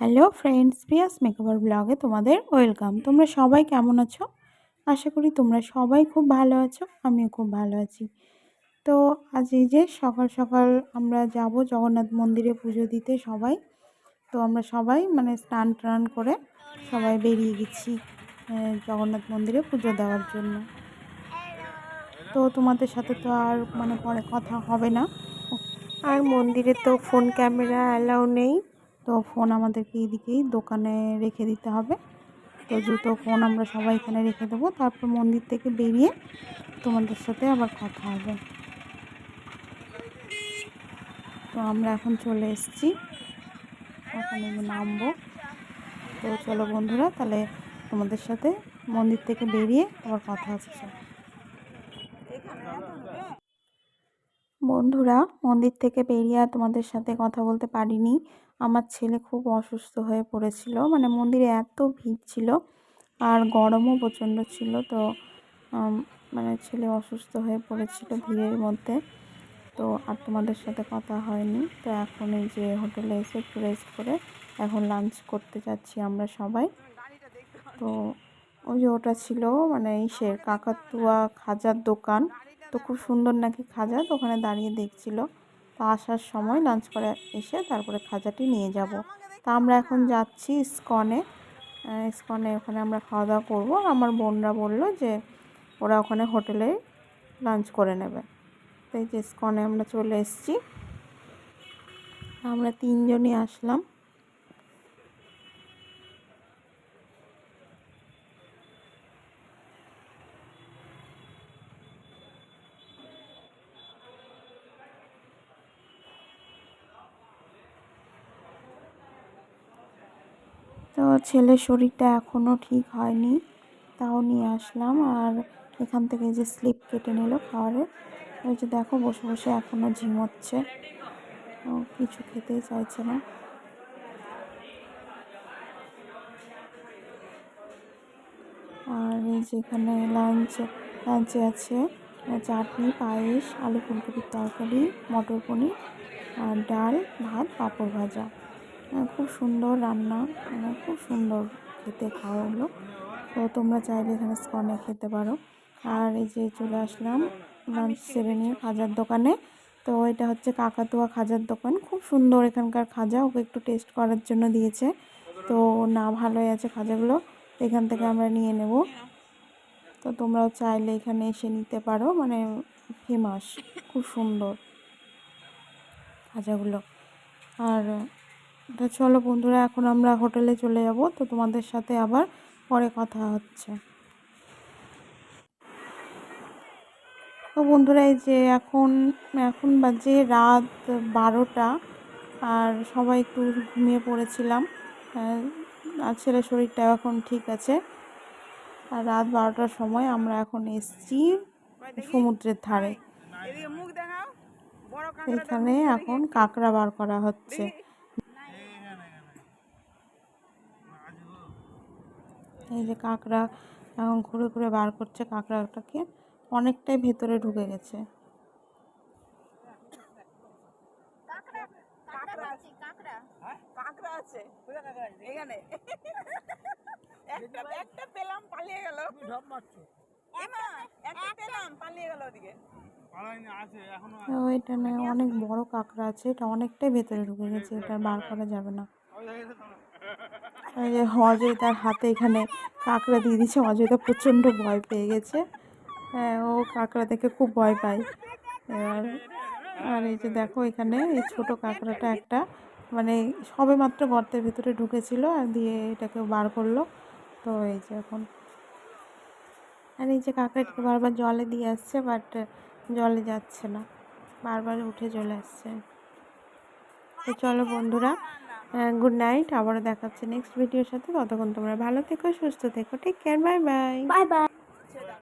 Hello friends, Prius makeover ব্লগে তোমাদের welcome. তোমরা সবাই কেমন আছো? আশা করি তোমরা সবাই খুব ভালো আছো, আমিও খুব ভালো আছি। তো আজ এই যে সকাল সকাল আমরা যাব জগন্নাথ মন্দিরে পুজো দিতে সবাই। তো আমরা সবাই মানে স্নান টান করে সবাই বেরিয়ে গেছি জগন্নাথ মন্দিরে পুজো দেওয়ার জন্য। তো তোমাদের সাথে তো আর মানে পরে কথা হবে না। আর মন্দিরে তো ফোন ক্যামেরা অ্যালাউ নেই। তো ফোন আমাদেরকে এইদিকেই দোকানে রেখে দিতে হবে। তো জুতো ফোন আমরা সবাই এখানে রেখে দেবো। তারপর মন্দির থেকে বেরিয়ে তোমাদের সাথে আবার কথা হবে। তো আমরা এখন চলে এসেছি। এখন যে নামবো। তো চলো বন্ধুরা, তাহলে তোমাদের সাথে মন্দির থেকে বেরিয়ে আবার কথা হচ্ছে বন্ধুরা, মন্দির থেকে বেরিয়ে তোমাদের সাথে কথা বলতে পারিনি। আমার ছেলে খুব অসুস্থ হয়ে পড়েছিল। মানে মন্দিরে এত ভিড় ছিল আর গরমও প্রচণ্ড ছিল তো মানে ছেলে অসুস্থ হয়ে পড়েছিল ভিড়ের মধ্যে। তো আর তোমাদের সাথে কথা হয়নি। তো এখন এই যে হোটেলে এসে একটু রেস্ট করে এখন লাঞ্চ করতে যাচ্ছি আমরা সবাই। তো ওই যে ওটা ছিল মানে ইসের কাকাতুয়া খাজার দোকান। তো খুব সুন্দর নাকি খাজা তো ওখানে দাঁড়িয়ে দেখছিল। তো আসার সময় লাঞ্চ করে এসে তারপরে খাজাটি নিয়ে যাব। তা আমরা এখন যাচ্ছি স্কনে স্কনে ওখানে আমরা খাওয়া দাওয়া করব। আমার বোনরা বলল যে ওরা ওখানে হোটেলে লাঞ্চ করে নেবে। তো এই যে স্কনে আমরা চলে এসেছি। আমরা তিনজনই আসলাম। তো ছেলের শরীরটা এখনও ঠিক হয়নি, তাও নিয়ে আসলাম। আর এখান থেকে যে স্লিপ কেটে নিল খাবারের ওই যে দেখো বসে বসে এখনও ঝিমোচ্ছে। কিছু খেতেই চাইছে না। আর এই যেখানে লাঞ্চ, লাঞ্চে আছে চাটনি, পায়েস, আলু ফুলকপির তরকারি, মটর পনির, আর ডাল, ভাত, পাঁপড় ভাজা। খুব সুন্দর রান্না মানে খুব সুন্দর খেতে খাওয়া হলো। তো তোমরা চাইলে এখানে স্কনে খেতে পারো। আর এই যে চলে আসলাম লাঞ্চ সেরে নিয়ে খাজার দোকানে। তো এটা হচ্ছে কাকাতুয়া খাজার দোকান। খুব সুন্দর এখানকার খাজা, ওকে একটু টেস্ট করার জন্য দিয়েছে। তো না, ভালোই আছে খাজাগুলো। এখান থেকে আমরা নিয়ে নেব। তো তোমরাও চাইলে এখানে এসে নিতে পারো মানে ফেমাস খুব সুন্দর খাজাগুলো। আর তা চলো বন্ধুরা এখন আমরা হোটেলে চলে যাব। তো তোমাদের সাথে আবার পরে কথা হচ্ছে। তো বন্ধুরা এই যে এখন এখন বাজে রাত বারোটা। আর সবাই একটু ঘুমিয়ে পড়েছিলাম। আর ছেলের শরীরটাও এখন ঠিক আছে। আর রাত বারোটার সময় আমরা এখন এসছি সমুদ্রের ধারে। এখানে এখন কাঁকড়া বার করা হচ্ছে। এই যে কাঁকড়া এখন ঘুরে ঘুরে বার করছে কাঁকড়াটাকে অনেকটাই ভেতরে ঢুকে গেছে। কাঁকড়া আছে। এখানে। একটা একটা পেলাম পালিয়ে গেল। একটা পেলাম পালিয়ে গেল ওদিকে। এটা না অনেক বড় কাঁকড়া আছে এটা অনেকটাই ভেতরে ঢুকে গেছে এটা বার করা যাবে না। যে অজয় তার হাতে এখানে কাঁকড়া দিয়ে দিচ্ছে অজয়টা প্রচণ্ড ভয় পেয়ে গেছে। হ্যাঁ ও কাঁকড়া দেখে খুব ভয় পায়। এবার, আর এই যে দেখো এখানে এই ছোট কাঁকড়াটা একটা মানে সবে মাত্র গর্তের ভিতরে ঢুকেছিল আর দিয়ে এটাকে বার করল। তো এই যে এখন, আর এই যে কাঁকড়াটাকে বারবার জলে দিয়ে আসছে, বাট জলে যাচ্ছে না। বারবার উঠে চলে আসছে। তো চলো বন্ধুরা গুড নাইট আবারও দেখাচ্ছে নেক্সট ভিডিওর সাথে। ততক্ষণ তোমরা ভালো থেকো, সুস্থ থেকো। Take care bye bye bye bye